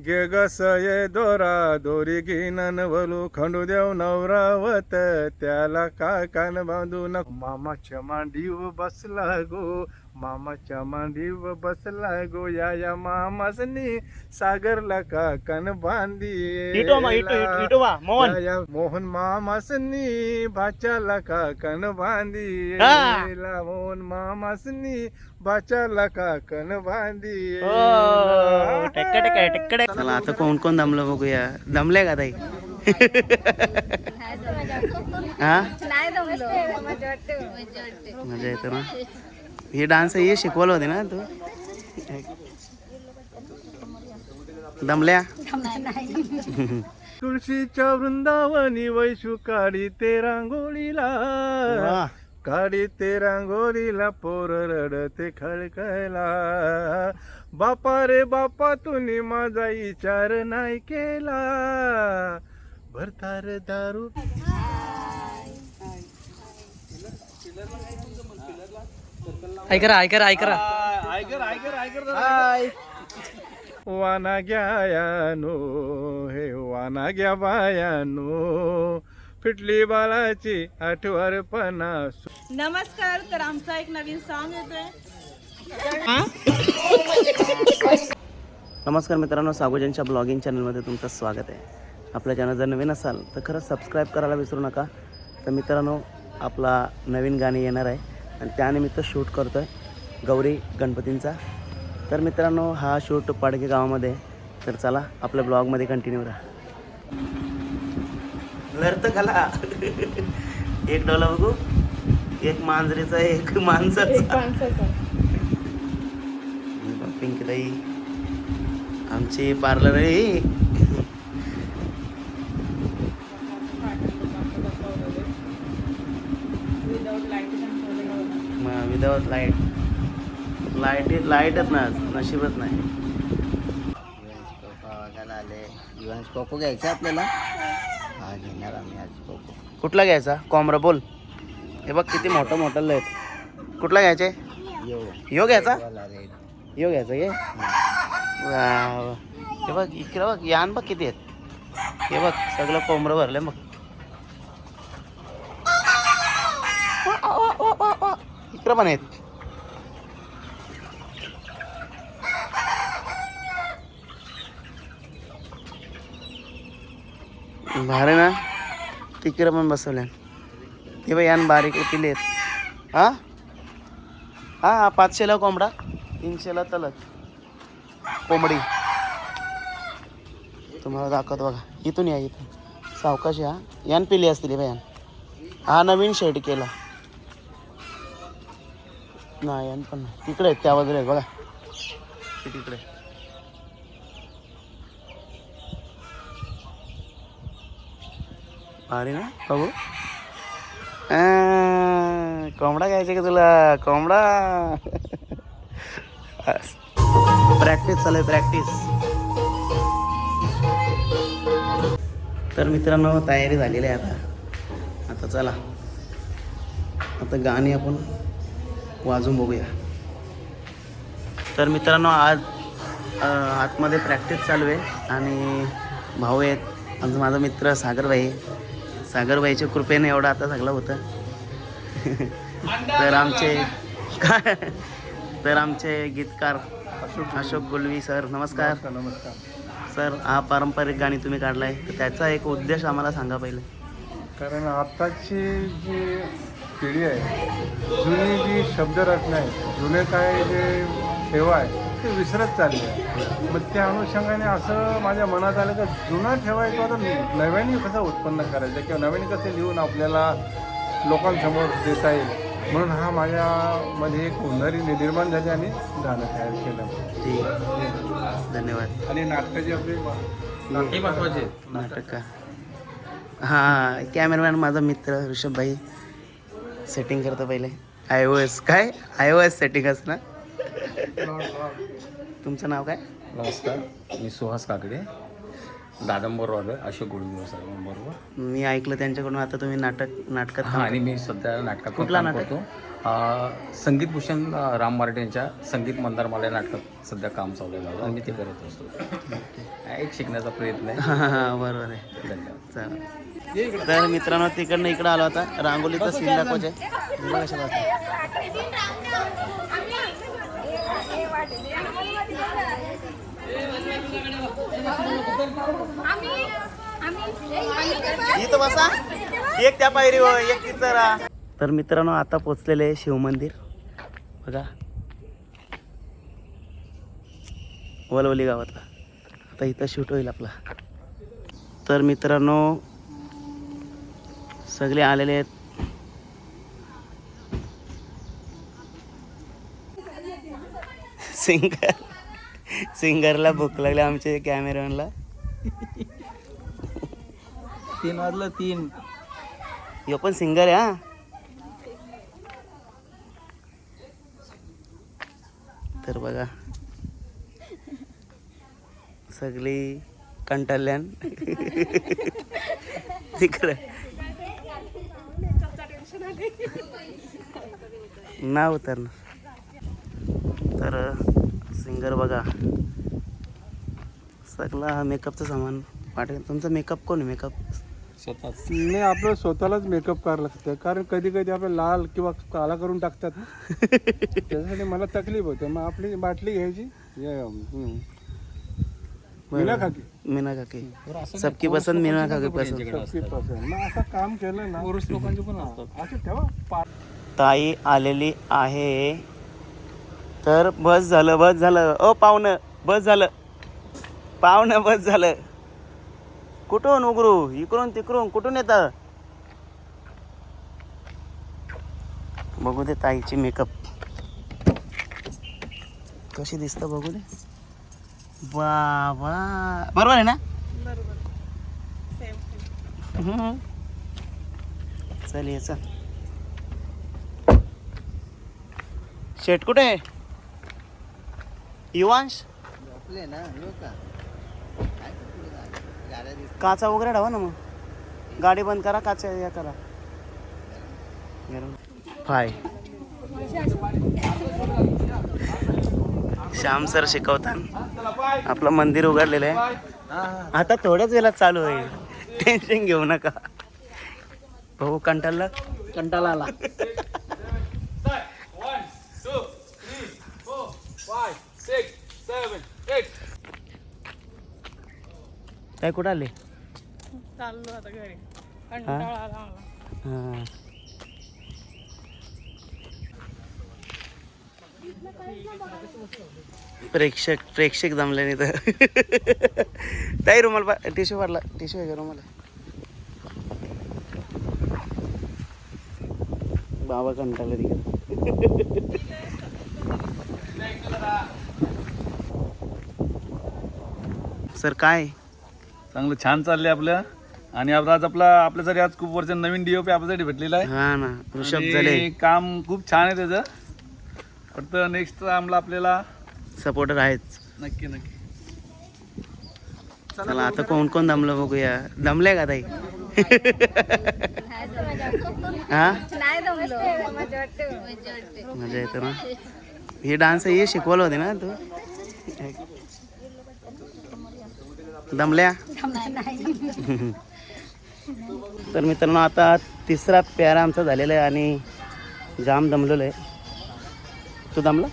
गे गसये दोरा दोरी वलू खंडू देव नवरावत त्याला काय कान बांधू नको मामाच्या मांडीव बसला गो मामाच्या मांडीव बसला गो या या मामासनी सागरला का कान बांधी मोहन. या या मोहन मामासनी भाच्याला का कन बांधी. मोहन मामासनी भाच्याला का कन बांधी चला आता कोण कोण दमलं बघूया. दमले का ताई? हा? मजा येते ना? हे डान्स हे शिकवलं होते ना तू? दमल्या? तुळशीच्या वृंदावनी वैशू काढी ते रांगोळीला. काढी ते रांगोळीला पोर रडते खळखळला. बापा रे बापा तुम्ही माझा विचार नाही केला. भरतार दारू. ऐकरा ऐकरा ऐकरा. वाना घ्यायानो हे वाना घ्या बायानो. फिटली बाळाची आठवर पणा नमस्कार तर आमचा एक नवीन सॉन्ग येतोय. नमस्कार मित्रांनो सागोजनच्या ब्लॉगिंग चॅनलमध्ये तुमचं स्वागत आहे. आपल्या चॅनल जर नवीन असाल तर खरंच सबस्क्राईब करायला विसरू नका. तर मित्रांनो आपला नवीन गाणी येणार आहे. आणि त्यानिमित्त शूट करतो आहे गौरी गणपतींचा. तर मित्रांनो हा शूट पाडगे गावामध्ये आहे. तर चला आपल्या ब्लॉगमध्ये कंटिन्यू राहा लढत कला. एक डोला बघू. एक मांजरीचा एक माणसाचा. पिंकीताई आमची पार्लर आहे. विदाउट लाइट लाइट लाईटच ना नशीबच नाही आले युवांश कोको घ्यायचा आपल्याला हा घेणार आम्ही आज कोको कुठला घ्यायचा? कॉमरा बोल. हे बघ किती मोठं मोठं लय कुठला घ्यायचे? यो यो घ्यायचा वाला रेड यो घ्यायचा ये हे बघ इकडे बघ यान बघ किती आहेत. हे बघ सगळं कोंबरं भरले मग इकडं पण आहेत. भारे ना? तिकडं पण बसवल्या ते बाई यान बारीक पिले आहेत. हा? हा हा पाचशेला कोंबडा. तीनशेला तलत. कोंबडी. तुम्हाला दाखवत बघा. इथून या इथून. सावकाश या. यान पिली असतील बाई यान. हा नवीन शेड केला. नाही पण नाही तिकडे आहेत त्या आहेत बघा. ते तिकडे. भारी ना बघू कोंबडा घ्यायचा का तुला? कोंबडा? प्रॅक्टिस चालू आहे प्रॅक्टिस तर मित्रांनो तयारी झालेली आहे आता. आता चला. आता गाणी आपण वाजून बघूया. तर मित्रांनो आज आतमध्ये प्रॅक्टिस चालू आहे आणि भाऊ आहेत. आमचा माझा मित्र सागरबाई सागरबाईच्या कृपेने एवढं आता सगळं होतं. तर आमचे काय तर आमचे गीतकार अशोक गुलवी सर नमस्कार नमस्कार. सर हा पारंपरिक गाणी तुम्ही काढलाय. तर त्याचा एक उद्देश आम्हाला सांगा पहिले. कारण आताची जी पिढी आहे जुनी जी शब्दरचना आहे जुने काय जे ठेवा आहे ते विसरत चालले आहे. मग त्या अनुषंगाने असं माझ्या मनात आलं का जुना ठेवायचा आता नव्याने कसा उत्पन्न करायचा किंवा नव्याने कसे लिहून आपल्याला लोकांसमोर देता येईल? म्हणून हा माझ्यामध्ये एक हुंदरी निर्माण झाली आणि गाणं तयार केलं. ठीक. धन्यवाद. आणि नाटकाची आपली नाटके महत्त्वाचे नाटक. का हां कॅमेरामॅन माझा मित्र ऋषभभाई. सेटिंग करतो पहिले. I O S. काय? आय ओ एस सेटिंग असं ना? तुमचं नाव काय? नमस्कार. मी सुहास काकडे. आलो आहे. अशोक गुडगे बरोबर मी ऐकलं त्यांच्याकडून. आता तुम्ही नाटक नाटकात हां आणि मी सध्या नाटकात कुठलं काम नाटक? करतो. अं, संगीतभूषण अं, राम मराठे यांच्या संगीत मंदारमाला या नाटकात सध्या काम चालू आहे माझं. आणि मी ते करत असतो. एक शिकण्याचा प्रयत्न आहे. हां हां बरोबर आहे. धन्यवाद. चालेल. तर मित्रांनो तिकडनं इकडं आलो होता रांगोलीचा सीन दाखवायचे. इथं बसा. एक त्या पायरीवर एक तिथं. तर मित्रांनो आता पोचलेले शिवमंदिर बघा. वलवली गावातला. आता इथं शूट होईल आपला. तर मित्रांनो सगळे आलेले आहेत. सिंगर सिंगरला भूक लागली आमच्या कॅमेरामॅनला. तीन वाजलं तीन. ह्यो पण सिंगर आहे हा. तर बघा. सगळी कंटाळल्यान. तिकडं ना उतरणार. तर सिंगर बघा. सगळा मेकअपचं सामान पाठवेल. तुमचा मेकअप कोण मेकअप स्वतःच नाही आपलं स्वतःलाच मेकअप करावं लागतं कारण कधी कधी आपलं लाल किंवा काला करून टाकतात ना. त्याच्यासाठी मला तकलीफ होते. मग आपली बाटली घ्यायची. हे, हम्म. विना खाकी मीना काकी सबकी पसंत मीना काकी पसंत सबकी पसंत. मग असं काम केलं ना पुरुष लोकांचे पण असतात. असं ठेवा. पा- ताई आलेली आहे. तर बस झालं बस झालं. ओ पाहुणं बस झालं. पाहुणं बस झालं. कुठून उघरू इकडून तिकडून कुठून येतं? बघू दे ताईची मेकअप कशी दिसतं बघू दे. बाबा. बरोबर आहे ना? हम्म. चल ये चल. शेट कुठे आहे? युवांश? झोपले ना हो काचा वगैरे ठेवा ना मग. गाडी बंद करा काचा या करा. फाय. श्याम सर शिकवतात. आपलं मंदिर उघडलेलं आहे. आता थोड्याच वेळात चालू होईल. टेन्शन घेऊ नका. भाऊ कंटाळला? कंटाळा आला. काय कुठं आले? चाललो आता घरी. कंटाळा आला मला. हां. प्रेक्षक प्रेक्षक जमले नाही तर. ताई रुमाल पा टिश्यू भरला टिश्यू आहे का रुमाल? बाबा कंटाळले तिकडे. सर काय? चांगलं छान चाललंय आपलं. आणि आपला आज आपला आपल्यासाठी आज खूप वर्ष नवीन डीओपी आपल्यासाठी भेटलेला आहे. हा ना आणि झाले. काम खूप छान आहे त्याचं. फक्त नेक्स्ट टाइमला आपल्याला सपोर्टर आहेच नक्की नक्की. चला आता कोण कोण दमलं बघूया. दमले का ताई? हा? नाही जमलो मजा वाटते मजा वाटते. मजा येते ना. हे डान्स हे शिकवलं होते ना तू? दमल्या? तर मित्रांनो आता तिसरा प्यारा आमचा झालेला आहे आणि जाम दमलेलो आहे. तू दमला?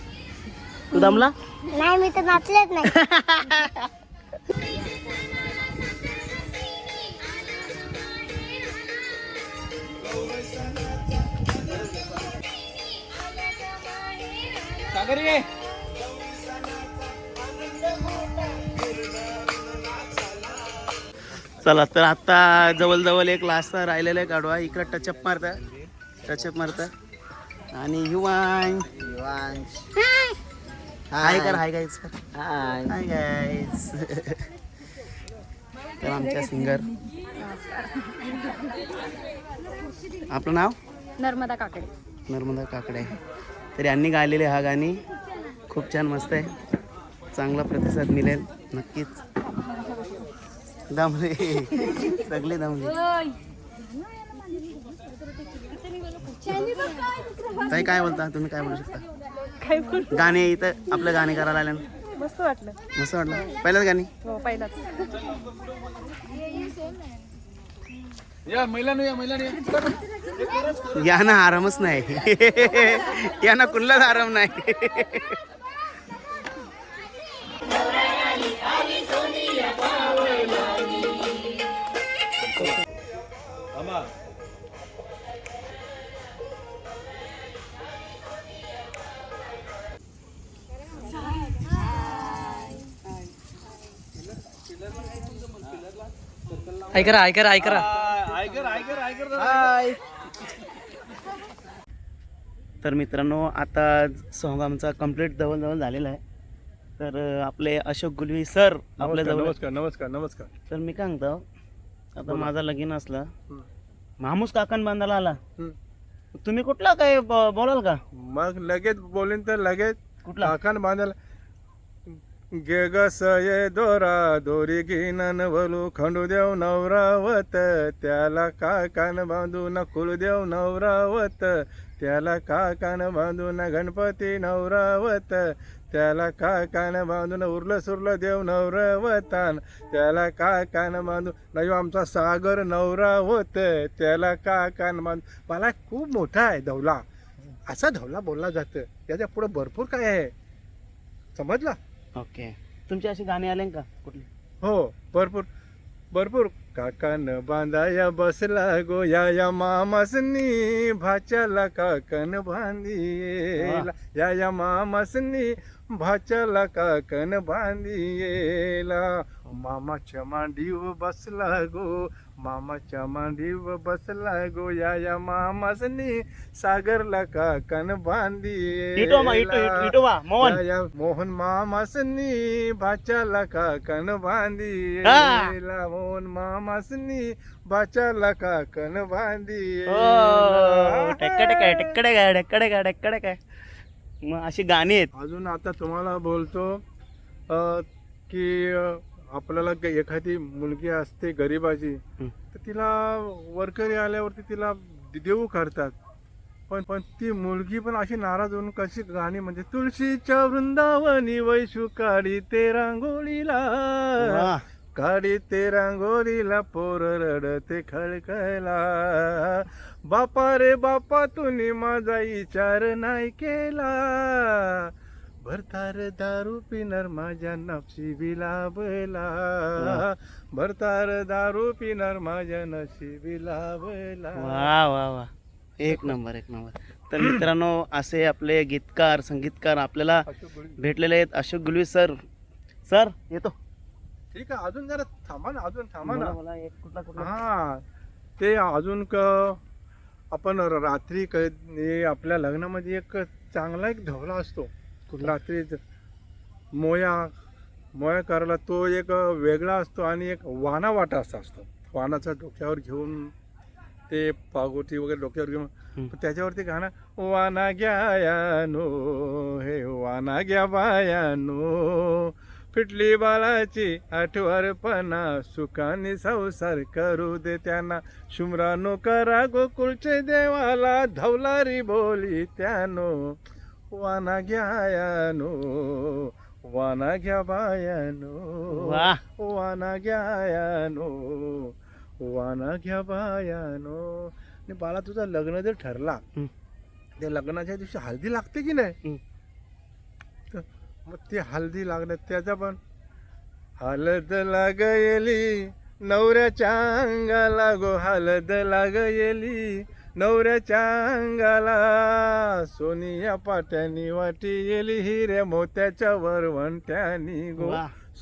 तू दमला? नाही मी तर नाचलेच नाही. चला तर आता जवळजवळ एक लास्टचा राहिलेला आहे गाडवा. इकडं टचअप मारता. टचअप मारता. आणि युवान. हाय कर hi guys hi hi guys तर आमच्या सिंगर आपलं नाव? नर्मदा काकडे. नर्मदा काकडे. तर यांनी गायलेले हा गाणी. खूप छान मस्त आहे. चांगला प्रतिसाद मिळेल. नक्कीच. दमले. सगळे दमले. ताई काय बोलता? तुम्ही काय बोलू शकता? गाणे इथं आपलं गाणे करायला आल्या मस्त वाटलं. मस्त वाटलं. पहिल्याच गाणी? हो पहिलाच. या महिलांनो या महिलांनी यांना आरामच नाही. यांना कुठलाच आराम नाही. ऐकरा ऐकरा ऐकरा. ऐकर ऐकर ऐकर जरा. तर मित्रांनो आता सॉंग आमचा कंप्लीट जवळजवळ झालेला आहे. तर आपले अशोक गुलवी सर आपल्या नमस्कार जवळ. नमस्कार नमस्कार नमस्कार. तर मी काय सांगतो आता माझा लगीन असला. मामूस काकान बांधायला आला. तुम्ही कुठला काय ब- बोलाल का? मग लगेच बोलीन तर लगेच. कुठला? काकान बांधायला गेगसये दोरा दोरी गिनन वलू खंडू देव नवरावत त्याला बांधू ना कुलदेव नवरावत त्याला का कानं बांधू बांधून गणपती नवरावत त्याला का कान बांधून उरलं सुरलं देव नवरावतान त्याला का कान बांधू नाही आमचा सागर नवरा होत त्याला काकान बांधू मला खूप मोठा आहे धवला असा धवला बोलला जातं. त्याच्या पुढं भरपूर काय आहे? समजला? ओके. तुमची अशी गाणी आले का कुठली? हो भरपूर. भरपूर. काकान बांधाया बसला गो या या मामासनी भाच्याला काकन बांधियेला या या मामासनी भाच्याला काकन बांधियेला. मामाच्या मांडीव बसला गो मामाच्या मांडीव बसला गो या या मामासनी सागरला काकन बांधियेला. मोहन. मामासनी भाच्याला काकन. बांधियेला. मोहन मामासनी भाच्याला काकन बांधी ओ, टेक्कडे काय मग अशी गाणी आहेत अजून आता तुम्हाला बोलतो अ, की अ, आपल्याला ग- एखादी मुलगी असते गरीबाची हं. तर तिला वरकरी आल्यावरती तिला दे- देऊ करतात पण पण ती मुलगी पण अशी नाराज होऊन कशी गाणी म्हणजे तुळशीच्या वृंदावनी वैशू काढी ते रांगोळीला. काढी ते रांगोळीला पोर रडते खळखळला. बापा रे बापा तुनी माझा विचार नाही केला. भरतार दारू पिणार माझ्या नक्षी बिलाबला भरतार दारू पिणार माझ्या नशी बिलाबला वा वा वा. एक नंबर एक नंबर. तर मित्रांनो असे आपले गीतकार संगीतकार आपल्याला भेटलेले आहेत. अशोक गुलवी सर. सर येतो. ठीक आहे अजून जरा थांबा ना अजून थांबा ना. एक कुठला कुठला? हा ते अजून क आपण र- रात्री क हे आपल्या लग्नामध्ये एक चांगला एक धवला असतो. रात्री मोया मोया करायला तो एक वेगळा असतो आणि एक वाना वाटा असा असतो. वानाचा डोक्यावर घेऊन ते पागोटी वगैरे डोक्यावर घेऊन. पण त्याच्यावरती गाणं वाना घ्यायानो हे वाना घ्या बायानो फिटली बाळाची आठवरपणा सुखाने संसार करू दे त्यांना. शुमरानो करा गोकुळचे देवाला धवलारी बोली त्यानो. वाना घ्यायानो वाना घ्या बायानो. वाना घ्यायानो वाना घ्या बायानो. आणि बाळा तुझं लग्न जर ठरला. त्या लग्नाच्या दिवशी हळदी लागते की नाही? मग ती हळदी लागणं त्याचा पण. हळद लागयली नवऱ्याच्या अंगाला गो हळद लागयली नवऱ्याच्या अंगाला सोनिया पाट्यानी वाटी येली हिऱ्या मोत्याच्या वरवंट्यानी गो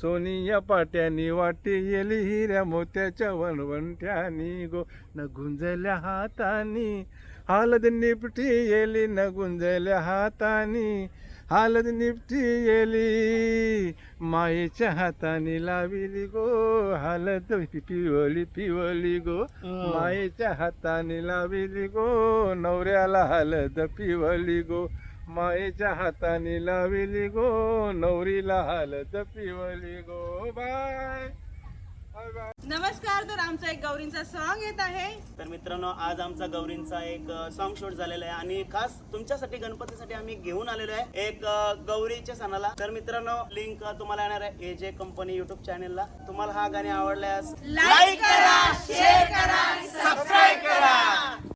सोनिया पाट्यानी वाटी येली हिऱ्या मोत्याच्या वणवंट्यानी गो न गुंजल्या हातानी. हालद निपटी येली न गुंजल्या हातानी. हालद निपटी येली मायेच्या हाताने लाविली गो. हालद पि- पिवली पिवली गो. मायेच्या हाताने लाविली गो. नवऱ्याला हालद पिवली गो. मायेच्या हाताने लाविली गो. नवरीला हालत पिवली गो. बाय. नमस्कार तर आमचा एक गौरींचा सॉन्ग येत आहे. तर मित्रांनो आज आमचा गौरींचा एक सॉन्ग शूट झालेला आहे आणि खास तुमच्यासाठी गणपतीसाठी आम्ही घेऊन आलेलो आहे एक गौरीच्या सणाला. तर मित्रांनो लिंक तुम्हाला येणार आहे ए जे कंपनी युट्यूब चॅनेलला तुम्हाला हा गाणे आवडल्यास लाईक करा शेअर करा सबस्क्राईब करा.